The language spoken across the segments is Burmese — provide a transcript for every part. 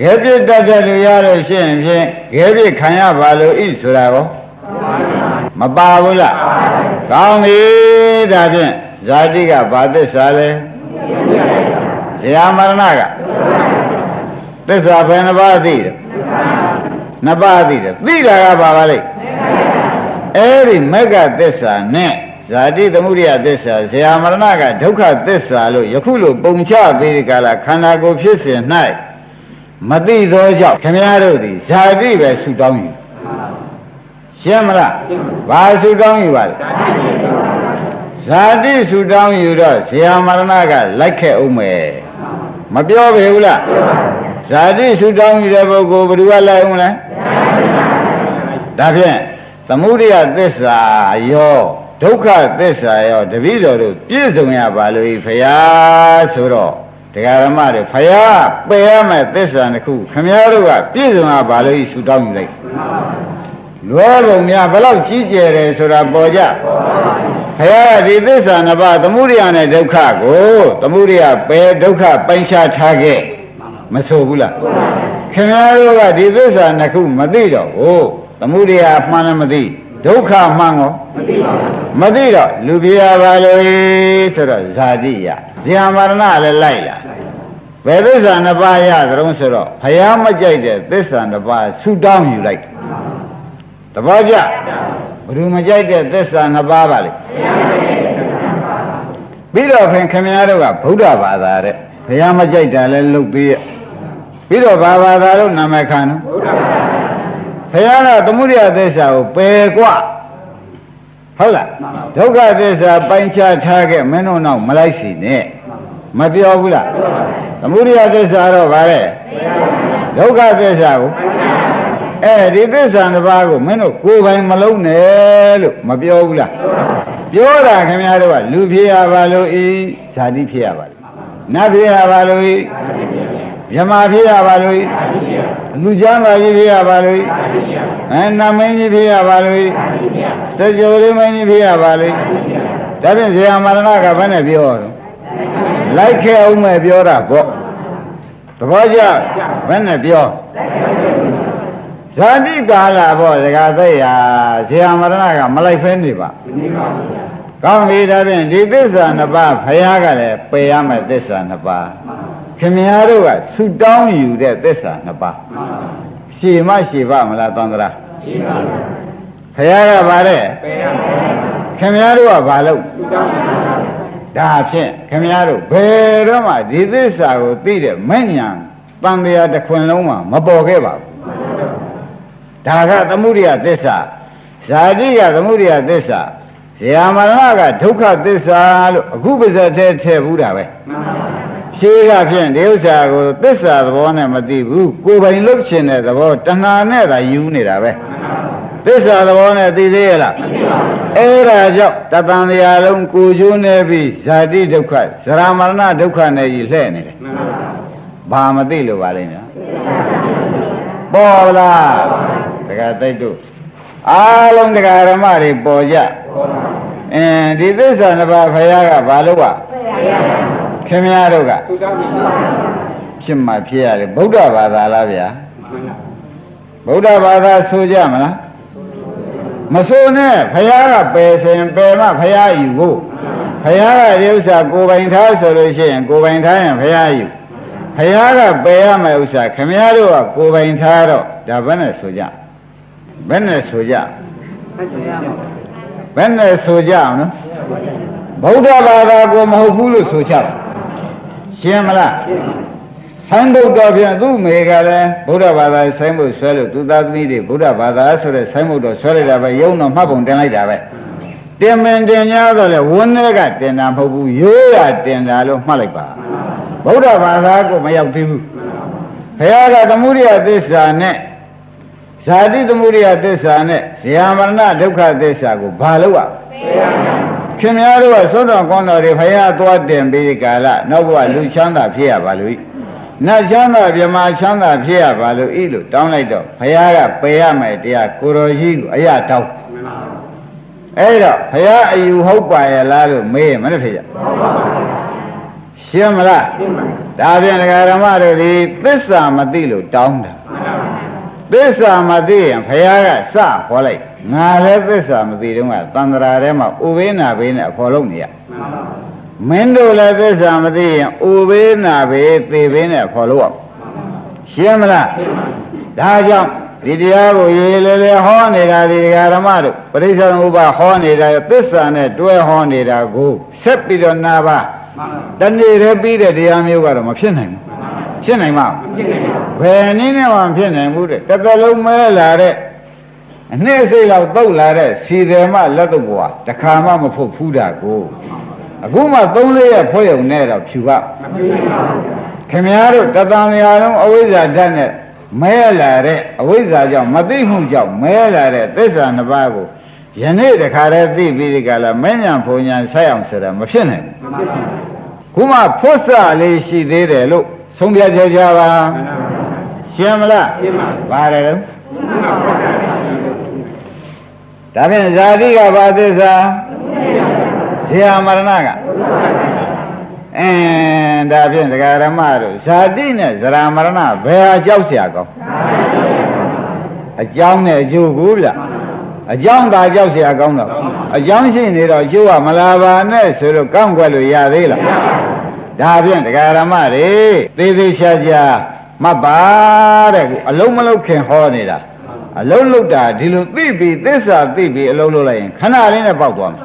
ခဲပြစ်တတ်တဲ့လူရလို့ရှိရင်ဖြင့်ခဲပြစ်ခံရပါလို့ဤဆိုတာကိုမပါဘူးလားကောင်းပြီဒါဖြင့်ဇာတိကဘာသစ္စာလဲဇရာမရဏကသစ္စာဘယ်နှပါးသိတယ်နှစ်ပါးသိတယ်သိတာကဘာပါလိမ့်အဲ့ဒီမက္ကသစ္စာနဲ့ဇာတိသမုဒိယသစ္စာဇရာမရဏကဒုက္ခသစ္စာလို့ယခုလိုပုံချပေးဒီကလာခန္ဓာကိုယ်ဖြစ်စဉ်၌ မသိသောကြောင့်ခင်ဗျားတို့သည်ဇာတိပဲဆူတောင်းယူရှင်းမလားဘာဆူတောင်းယူပါလဲဇာတိဆူတောင်းယူတော့ဇရာမရဏကလိုက်ခဲ့အောင်မယ်မပြောပေဘူးလားဇာတိဆူတောင်းယူတဲ့ပုဂ္ဂိုလ်ဘယ်သူကလိုက်အောင်လဲဒါဖြင့်သမုဒိယသစ္စာရောဒုက္ခသစ္စာရောတပည့်တော်တို့ပြည့်စုံရပါလို့ဤဖရာဆိုတော့ တရားဓမ္မတွေဖရာပယ်ရမယ်သစ္စာတစ်ခုခမည်းတော်ကပြည့်စုံရပါလို့ဤဆူတောင်းယူလိုက်လွယ်ပုံများဘလောက်ကြီးကျယ်တယ်ဆိုတာပေါ်ကြဖရာကဒီသစ္စာနှစ်ပါးသမုဒိယနဲ့ဒုက္ခကိုသမုဒိယပယ်ဒုက္ခပိုင်းခြားထားခဲ့မဆိုဘူးလားခင်ဗျားတို့ကဒီသစ္စာနှစ်ခုမသိတော့ဘူးသမုဒိယမှန်လည်းမသိ ဒုက္ခမှန်ကောမသိတော့လူပြာပါလို့ဆိုတော့ဇာတိယဇာမရဏလည်းလိုက်လာဘယ်သစ္စာနှစ်ပါးရသတုံးဆိုတော့ဖယားမကြိုက်တဲ့သစ္စာနှစ်ပါးဆူတောင်းယူလိုက်တဘောကြဘယ်သူမကြိုက်တဲ့သစ္စာနှစ်ပါးပါလေပြီးတော့ခင်ခင်ဗျားတို့ကဗုဒ္ဓဘာသာတဲ့ဘုရားမကြိုက်တာလဲလုတ်သေးရဲ့ပြီးတော့ဘာဘာသာလို့နာမည်ခံနော် ဘုရားကသမုဒိယသစ္စာကိုပယ်กว่าဟုတ်လားဒုက္ခသစ္စာပိုင်းခြားထားခဲ့မင်းတို့နောက်မလိုက်စီနဲ့မပြောဘူးလားသမုဒိယသစ္စာတော့ဗါတဲ့ဒုက္ခသစ္စာကိုအဲဒီသစ္စာတစ်ပါးကိုမင်းတို့ကိုယ်ပိုင်မလုံးနဲ့လို့မပြောဘူးလားပြောတာခင်ဗျားတို့ကလူဖြစ်ရပါလို့ဤဇာတိဖြစ်ရပါလို့နတ်ဖြစ်ရပါလို့ဤမြမဖြစ်ရပါလို့ဤလူချမ်းသာကြီးဖြစ်ရပါလို့ဤ အဲနာမင်းကြီးဖြစ်ရပါလို့ဤတကြိုလေးမင်းကြီးဖြစ်ရပါလို့ဒါဖြင့်ဇေယမရဏကဘယ်နဲ့ပြောတော့လိုက်ခဲ့အောင်မဲ့ပြောတာပေါ့သဘောကျဘယ်နဲ့ပြောဇာတိကာလပေါ့ဒကာသိရဇေယမရဏကမလိုက်ဖဲနေပါကောင်းပြီဒါဖြင့်ဒီသစ္စာနှစ်ပါးဖယားကလည်းပယ်ရမယ်သစ္စာနှစ်ပါးခင်ဗျားတို့ကဆူတောင်းယူတဲ့သစ္စာနှစ်ပါးရှည်မရှည်ပါမလားသံဃာ ရှည်ပါဖယားကဗါတဲ့ပယ်ရမယ်ခင်ဗျားတို့ကဘာလို့ဒါဖြင့်ခင်ဗျားတို့ဘယ်တော့မှဒီသစ္စာကိုသိတဲ့မဲ့ညာတန်တရားတစ်ခွင်လုံးမှမပေါ်ခဲ့ပါဘူးဒါကသမုဒိယသစ္စာဇာတိကသမုဒိယသစ္စာဇာမရဏကဒုက္ခသစ္စာလို့အခုပါဇက်ထဲထည့်ဘူးတာပဲရှ င်းကဖြင့်ဒီဥစ္စာကိုသစ္စာသဘောနဲ့မသိဘူးကိုယ်ပိုင်လုတ်ချင်တဲ့သဘောတဏှာနဲ့သာယူနေတာပဲသစ္စာသဘောနဲ့သိသေးရဲ့လားအဲ့ဒါကြောင့်တတန်တရားလုံးကိုကျိုးနေပြီးဇာတိဒုက္ခဇရာမရဏဒုက္ခနဲ့ကြီးလှဲ့နေတယ်ဘာမသိလို့ပါလိမ့်နော်ပေါ်လားတကယ်သိတို့အားလုံးတရားဓမ္မတွေပေါ်ကြအင်းဒီသစ္စာနှစ်ပါးဖရာကဘာလို့က ခင်ဗျားတို့ကဖြစ်မှဖြစ်ရတယ်ဗုဒ္ဓဘာသာလားဗျာဗုဒ္ဓဘာသာဆိုကြမလားမဆိုနဲ့ဖရာကပယ်စင်ပယ်မှဖရာယူဖို့ဖရာကဒီဥစ္စာကိုယ်ပိုင်ထားဆိုလို့ရှိရင်ကိုယ်ပိုင်ထားရင်ဖရာယူဖရာကပယ်ရမယ့်ဥစ္စာခင်ဗျားတို့ကကိုယ်ပိုင်ထားတော့ဒါဘယ်နဲ့ဆိုကြဘယ်နဲ့ဆိုကြဘယ်နဲ့ဆိုကြအောင်နော်ဗုဒ္ဓဘာသာကိုမဟုတ်ဘူးလို့ဆိုကြတယ် ရှင်းမလားဆိုင်းဘုတ်တော်ပြန်သူ့မေကလည်းဗုဒ္ဓဘာသာဆိုင်းဘုတ်ဆွဲလို့သူသားသမီးတွေဗုဒ္ဓဘာသာဆိုတဲ့ဆိုင်းဘုတ်တော်ဆွဲလိုက်တာပဲယုံတော့မှတ်ပုံတင်လိုက်တာပဲတင်မင်တင်냐တော့လေဝန်းထဲကတင်တာမဟုတ်ဘူးရိုးရတင်တာလို့မှတ်လိုက်ပါဗုဒ္ဓဘာသာကိုမရောက်သေးဘူးဘုရားကသမုဒိယသစ္စာနဲ့ဇာတိသမုဒိယသစ္စာနဲ့ဇာမရဏဒုက္ခသစ္စာကိုဘာလို့ ਆ ခင်ဗျားတို့ကသုဒ္ဓကောင်းတော်တွေဖရာသွားတင်ပြီးကာလနောက်ဘဝလူချမ်းသာဖြစ်ရပါလို့နတ်ချမ်းသာမြမချမ်းသာဖြစ်ရပါလို့ဤလို့တောင်းလိုက်တော့ဘုရားကပယ်ရမယ်တရားကိုတော်ကြီးကိုအရတောင်းအဲ့တော့ဘုရားအယူဟုတ်ပါရဲ့လားလို့မေးရင်မနဲ့ဖြစ်ရရှရှင်းမလားဒါဖြင့်ဒကာဓမ္မတို့ဒီသစ္စာမသိလို့တောင်းတာသစ္စာမသိရင်ဘုရားကစဟောလိုက် ငါလည်းသစ္စာမသိတော့ကသန္တရာထဲမှာဥပေနာဘေးနဲ့အဖော်လုံးနေရမင်းတို့လည်းသစ္စာမသိရင်ဥပေနာဘေးသေဘေးနဲ့အဖော်လို့ရရှင်းမလားဒါကြောင့်ဒီတရားကိုရေလေလေဟောနေတာဒီဒကာဓမ္မတို့ပရိစ္ဆေဥပဟောနေတာသစ္စာနဲ့တွဲဟောနေတာကိုဆက်ပြီးတော့နာပါတနေ့တည်းပြီးတဲ့တရားမျိုးကတော့မဖြစ်နိုင်ဘူးဖြစ်နိုင်မှာဘယ်နည်းနဲ့မှမဖြစ်နိုင်ဘူးတဲ့တစ်သက်လုံးမဲလာတဲ့ အနှစ်စိတ်လောက်တုတ်လာတဲ့စီတယ်မလက်တော့ဘွာတခါမှမဖုတ်ဖူးတာကိုအခုမှ၃လေးရက်ဖွဲ့ုံနဲ့တော့ဖြူပါခင်ဗျားတို့တသံဃာလုံးအဝိဇ္ဇာဓာတ်နဲ့မဲလာတဲ့အဝိဇ္ဇာကြောင့်မသိမှုကြောင့်မဲလာတဲ့သစ္စာနှစ်ပါးကိုယနေ့တခါတည်းသိပြီးဒီကလာမဉ္ဇဉ်ဘုံညာဆက်အောင်ဆိုတာမဖြစ်နိုင်ဘူးခုမှဖွတ်စလေးရှိသေးတယ်လို့ဆုံးဖြတ်ကြကြပါရှင်းမလားရှင်းပါပါတယ်လို့ ဒါဖြင့်ဇာတိကဘာသစ္စာဇေယမရဏကအင်းဒါဖြင့်ဒကာရမတို့ဇာတိနဲ့ဇရာမရဏဘယ်ဟာကြောက်เสียကောင်းအကြောင်းနဲ့အကျိုးကိုဗျအကြောင်းသာကြောက်เสียကောင်းတော့အကြောင်းရှိနေတော့အကျိုးကမလာပါနဲ့ဆိုတော့ကောင်းွက်လို့ရသေးလားဒါဖြင့်ဒကာရမတွေသေးသေးချာချာမှတ်ပါတဲ့ကူအလုံးမလုံးခင်ဟောနေတာ အလုံးလုံးတာဒီလိုသိပြီးသစ္စာသိပြီးအလုံးလုံးလိုက်ရင်ခဏလေးနဲ့ပေါက်သွားမယ်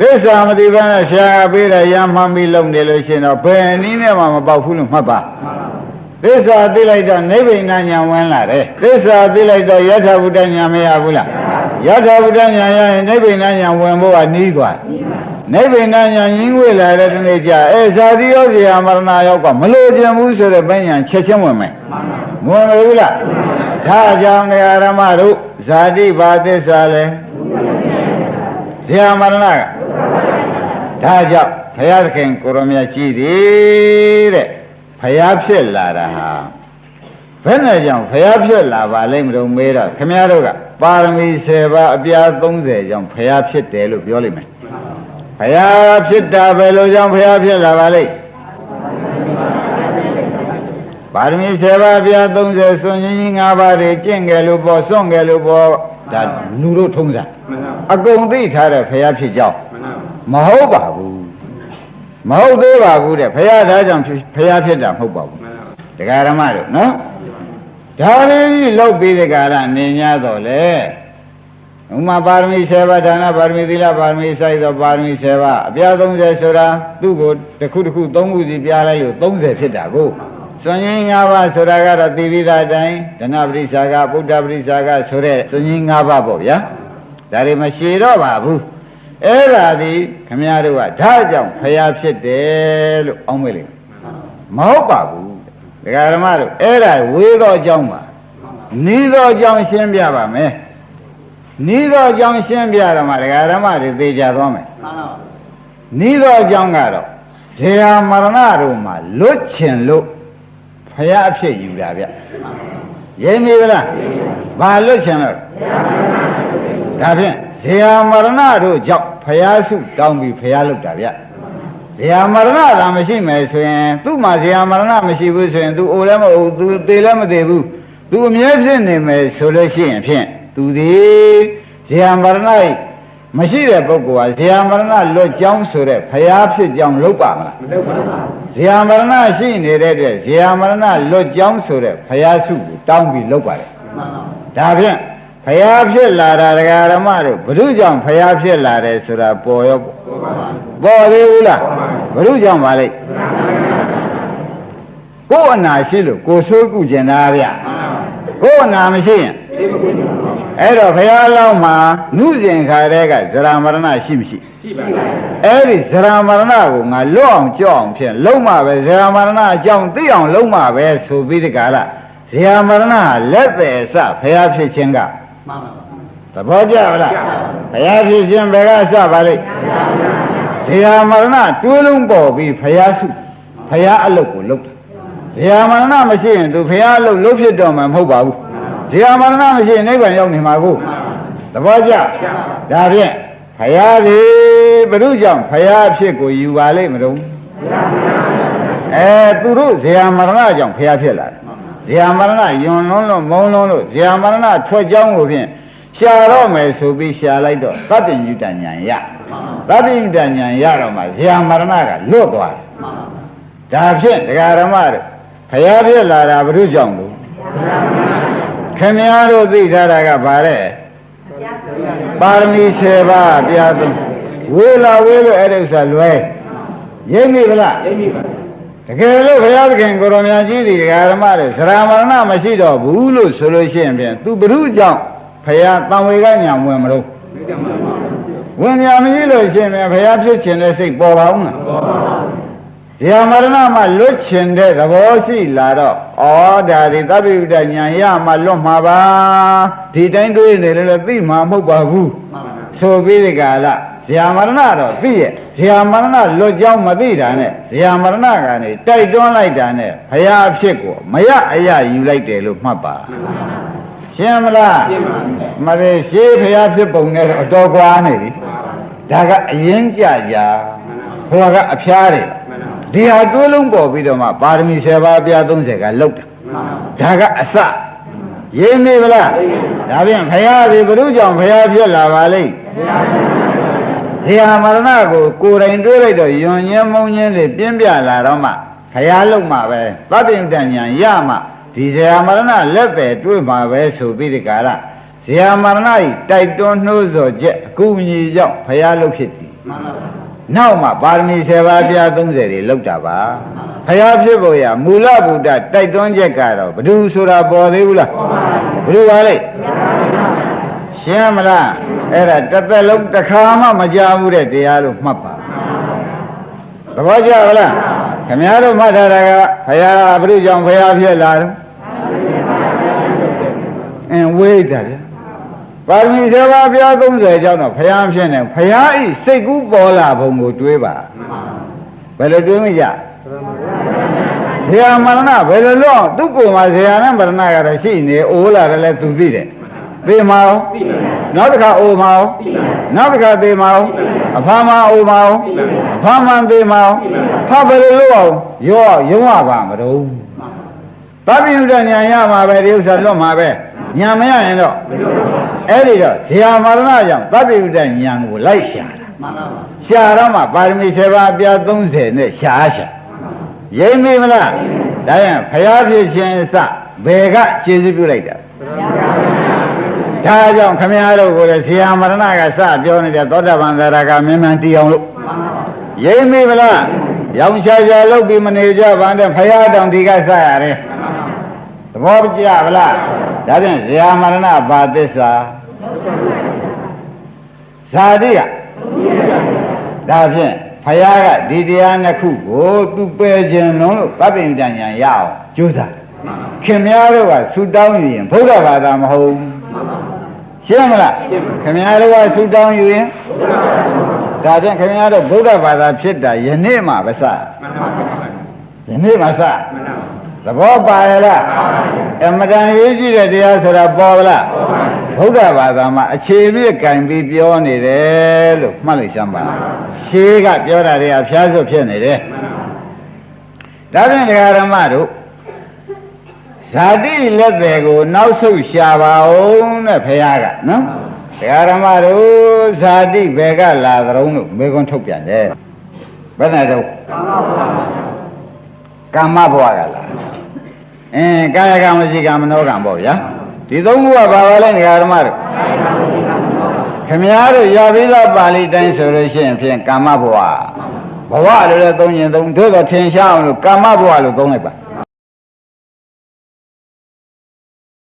သစ္စာမသိဘဲနဲ့ရှားပေးတယ်ရမှန်ပြီးလုံနေလို့ရှိရင်တော့ဘယ်နည်းနဲ့မှမပေါက်ဘူးလို့မှတ်ပါသစ္စာသိလိုက်တော့နိဗ္ဗိဏညာဝင်လာတယ်သစ္စာသိလိုက်တော့ယထာဘုဒ္ဓညာမရဘူးလားယထာဘုဒ္ဓညာရရင်နိဗ္ဗိဏညာဝင်ဖို့ကနီးသွားနိဗ္ဗိဏညာရင်းဝေလာတဲ့ဒီနေ့ကျအဲဇာတိရောဇေယမရဏရောကမလို့ခြင်းဘူးဆိုတဲ့ဘယ်ညာချက်ချင်းဝင်မယ်မဝင်ဘူးလား ဒါကြောင့်နေရာဓမ္မတို့ဇာတိဘာသစ္စာလဲဇေယမရဏကဒါကြောင့်ဘုရားသခင်ကိုရမကြီးသည်တဲ့ဘုရားဖြစ်လာတာဟာဘယ်နဲ့ကြောင့်ဘုရားဖြစ်လာပါလိမ့်မလို့မေးတော့ခမည်းတော်ကပါရမီ10ပါးအပြား30ကြောင့်ဘုရားဖြစ်တယ်လို့ပြောလိမ့်မယ်ဘုရားဖြစ်တာပဲလို့ကြောင့်ဘုရားဖြစ်လာပါလိမ့် ပါရမီ10ပါးအပြား30စွန့်ရင်ကြီး5ပါးတွေကျင့်ကြလို့ပေါ့စွန့်ကြလို့ပေါ့ဒါလူတို့ထုံးစံအကုန်သိထားတဲ့ဘုရားဖြစ်ကြောင်းမဟုတ်ပါဘူးမဟုတ်သေးပါဘူးတဲ့ဘုရားဒါကြောင့်ဘုရားဖြစ်တာမဟုတ်ပါဘူးတရားဓမ္မတို့နော်ဒါလေးကြီးလောက်ပြီးတဲ့ကာလနေ냐တော့လေဥမာပါရမီ7ပါးဒါနပါရမီသီလပါရမီစိုက်သောပါရမီ7ပါးအပြား30ဆိုတာသူ့ကိုတစ်ခုတစ်ခု3ခုစီပြားလိုက်လို့30ဖြစ်တာကို စွန်ရင်၅ပါးဆိုတာကတော့သိပြီးသားအတိုင်းဒနပရိစ္ဆာကဗုဒ္ဓပရိစ္ဆာကဆိုတဲ့စွန်ရင်၅ပါးပေါ့ဗျာဒါတွေမရှိတော့ပါဘူးအဲ့ဒါဒီခမည်းတော်ကဒါကြောင့်ဖျားဖြစ်တယ်လို့အောင်းမေးလိုက်မဟုတ်ပါဘူးဒကာဓမ္မတို့အဲ့ဒါဝေသောအကြောင်းပါနီးသောအကြောင်းရှင်းပြပါမယ်နီးသောအကြောင်းရှင်းပြတော့မှဒကာဓမ္မတွေသိကြသွားမယ်နီးသောအကြောင်းကတော့ဇေယမရဏတို့မှာလွတ်ချင်လို့ ဖျားအဖြစ်ယူတာဗျရိမ့်ပြီလားဘာလွတ်ချင်လို့ဒါဖြင့်ဇေယမရဏတို့ကြောင့်ဖယားစုတောင်းပြီးဖယားလုပ်တာဗျဇေယမရဏသာမရှိမယ်ဆိုရင်သူ့မှာဇေယမရဏမရှိဘူးဆိုရင် तू အိုလည်းမအို तू သေးလည်းမသေးဘူး तू အမြဲဖြစ်နေမယ်ဆိုလို့ရှိရင်ဖြင့် तू ဒီဇေယမရဏ မရှိတဲ့ပုဂ္ဂိုလ်ဟာဇေယမရဏလွတ်ကြောင်းဆိုတဲ့ဖယားဖြစ်ကြောင်းလုပ်ပါမလားမလုပ်ပါဘူးဇေယမရဏရှိနေတဲ့အတွက်ဇေယမရဏလွတ်ကြောင်းဆိုတဲ့ဖယားစုကိုတောင်းပြီးလုပ်ပါတယ်ဒါဖြင့်ဖယားဖြစ်လာတာဒကာရမတို့ဘု து ကြောင့်ဖယားဖြစ်လာတယ်ဆိုတာပေါ်ရောပေါ်သေးဘူးလားဘု து ကြောင့်ပါလိမ့်ကိုယ်အနာရှိလို့ကိုယ်ဆိုးကုကျင်တာဗျကိုယ်အနာမရှိရင် အဲ့တော့ဘုရားလောင်းမှာနုဇင်ခါတဲ့ကဇရာမရဏရှိမရှိရှိပါဘူးအဲ့ဒီဇရာမရဏကိုငါလွတ်အောင်ကြောက်အောင်ဖြင့်လုံးမပဲဇရာမရဏအကြောင်းသိအောင်လုံးမပဲဆိုပြီးဒီကလာဇရာမရဏလက်တယ်စဘုရားဖြစ်ခြင်းကမှန်ပါသဘောကျပါလားဘုရားဖြစ်ခြင်းဘယ်ကစပါလိမ့်ဇရာမရဏတွေးလုံးပေါ်ပြီးဘုရားစုဘုရားအလုတ်ကိုလုပ်တယ်ဇရာမရဏမရှိရင်သူဘုရားအလုတ်လုပ်ဖြစ်တော့မှာမဟုတ်ပါဘူး ဇေယမရဏမရှိရင်နိဗ္ဗာန်ရောက်နေမှာကိုသဘောကျဒါဖြင့်ဖရာသည်ဘု து ကြောင့်ဖရာဖြစ်ကိုယူပါလိမ့်မလို့အဲသူတို့ဇေယမရဏကြောင့်ဖျားဖြစ်လာတယ်ဇေယမရဏယွန်လုံးလို့မုံလုံးလို့ဇေယမရဏထွက်ကြောင်းကိုဖြင့်ရှာတော့မယ်ဆိုပြီးရှာလိုက်တော့သတ္တညုတညာရသတ္တညုတညာရတော့မှဇေယမရဏကလွတ်သွားတယ်ဒါဖြင့်ဒကာရမတို့ဖျားဖြစ်လာတာဘုရုကြောင့်လို့ ခင်ဗျားတို့သိထားတာကဗါတဲ့ပါရမီ7ပါးပြာသုံးဝေလာဝေးလို့အဲ့ဒီဥစ္စာလွဲရိပ်မိဗလားရိပ်မိပါတကယ်လို့ဘုရားသခင်ကိုရောင်မြတ်ကြီးဒီဓမ္မတွေသရမရဏမရှိတော့ဘူးလို့ဆိုလို့ရှိရင်ဖြင့်သူဘုရုကြောင့်ဘုရားတံဝေကညာဝင်မလို့ဝင်ညာမရှိလို့ရှိရင်ဘုရားဖြစ်ခြင်းတဲ့စိတ်ပေါ်ပါဦးလားပေါ်ပါဘူး ဇာမရဏမှာလွတ်ချင်တဲ့သဘောရှိလာတော့ဩဒါဒီသဗ္ဗိဥဒ္ဒညာရမှာလွတ်မှာပါဒီတိုင်းတွေးနေလည်းသိမှာမဟုတ်ပါဘူးဆိုပြီးဒီကလာဇာမရဏတော့သိရဲ့ဇာမရဏလွတ်ကြောင်းမသိတာနဲ့ဇာမရဏကနေတိုက်တွန်းလိုက်တာနဲ့ဘုရားအဖြစ်ကိုမရအရယူလိုက်တယ်လို့မှတ်ပါရှင်းမလားရှင်းပါမလေးရှေးဘုရားဖြစ်ပုံနဲ့တော့အတော်ကွာနေပြီဒါကအရင်ကြကြဟိုကအဖျားတယ် ဒီဟာတွဲလုံးပေါ်ပြီးတော့မှပါရမီ7ပါးပြား30ကလောက်တာဒါကအစရင်းနေဗလားဒါဖြင့်ဘုရားဒီဘုရုကြောင့်ဘုရားဖြစ်လာပါလိမ့်ဇေယမရဏကိုကိုယ်တိုင်တွေးလိုက်တော့ယွန်ညင်းမုံညင်းလေးပြင်းပြလာတော့မှဘုရားလုံးမှာပဲသတ္တိတဉ္ညာရမှဒီဇေယမရဏလက်ပဲတွေးမှာပဲဆိုပြီးဒီကာလဇေယမရဏဤတိုက်တွန်းနှိုးဆော်ချက်အကူအညီကြောင့်ဘုရားလုံးဖြစ်သည်နော က်မှပါရမီ7ပါးပြား30တွေလောက်တာပါဘုရားဖြစ်ဖို့ရမူလဗုဒ္ဓတိုက်တွန်းချက်ကတော့ဘ ᱹ ဆိုတာပေါ်သေးဘူးလားဘ ᱹ ပါလိမ့်ရှင်းမလားအဲ့ဒါတစ်သက်လုံးတစ်ခါမှမကြားဘူးတဲ့တရားလို့မှတ်ပါသဘောကျလားခင်ဗျားတို့မှတ်ထားတာကဘုရားဘုရားကြောင့်ဘုရားဖြစ်လာတယ်အင်းဝိဒ္ဓဗျာ ပါရမီ7ပါးပြား30ကျောင်းတော့ဘုရားဖြစ်နေဘုရားဤစိတ်ကူးပေါ်လာပုံကိုတွေးပါဘယ်လိုတွေးမကြဇေယမရဏဘယ်လိုလို့သူ့ကိုယ်မှာဇေယနဲ့မရဏကတော့ရှိနေအိုးလာတယ်လဲသူသိတယ်သိမအောင်နောက်တစ်ခါအိုမအောင်နောက်တစ်ခါသိမအောင်အဖာမအိုမအောင်အဖာမသိမအောင်ဖဘယ်လိုလို့အောင်ရောရုံးရပါမတော့သဗ္ဗညုတညာရမှာပဲဒီဥစ္စာလွတ်မှာပဲညာမရရင်တော့ အဲ့ဒီတော့ဇေယမရဏကြောင့်သဗ္ဗညုတညာကိုလိုက်ရှာတာရှာတော့မှပါရမီ7ပါးအပြား30နဲ့ရှာရှာရိမ့်မိမလားဒါရင်ဖျားဖြစ်ခြင်းအစဘယ်ကကျေးဇူးပြုလိုက်တာဒါကြောင့်ခမည်းတော်ကိုလည်းဇေယမရဏကစပြောနေတဲ့သောတာပန်သရကမြင်မှန်တီအောင်လို့ရိမ့်မိမလားရောင်ချာချာလုပ်ပြီးမနေကြပါနဲ့ဖရာတောင်ဒီကစရတယ်သဘောကျဗလား ဒါဖြင့်ဇေယမရဏဘာသစ္စာဇာတိကဒါဖြင့်ဖယားကဒီတရားနှစ်ခုကိုသူပယ်ခြင်းလုံးလို့ဗဗ္ဗင်တညာရအောင်ကြိုးစားခင်များတို့ကဆူတောင်းယူရင်ဘုရားဘာသာမဟုတ်ရှင်းမလားခင်များတို့ကဆူတောင်းယူရင်ဒါဖြင့်ခင်များတို့ဗုဒ္ဓဘာသာဖြစ်တာယနေ့မှပဲစယနေ့မှစ သဘောပါရလားအမတန်ရေးကြည့်တဲ့တရားဆိုတာပေါ်လားဘုရားဘာသာမှာအခြေပြည့်ကံပြီးပြောနေတယ်လို့မှတ်လိုက်စမ်းပါရှေးကပြောတာတွေအဖျားစွဖြစ်နေတယ်ဒါဖြင့်ဒကာရမတို့ဇာတိလက်တယ်ကိုနောက်ဆုတ်ရှာပါအောင်တဲ့ဖခင်ကနော်ဒကာရမတို့ဇာတိဘယ်ကလာသရုံးလို့မေခွန်းထုတ်ပြန်တယ်ဘယ်နဲ့တော့ကာမဘဝကလာ အင်းကာယကံမရှိကံမနောကံပေါ့ဗျာဒီသုံးခုကဘာပါလဲဒကာရမတို့ခမည်းတော်ရပြီးသားပါဠိတိုင်းဆိုလို့ရှိရင်ဖြင့်ကာမဘဝဘဝလို့လည်းသုံးရင်သုံးတို့တော့ထင်ရှားအောင်လို့ကာမဘဝလို့သုံးလိုက်ပါ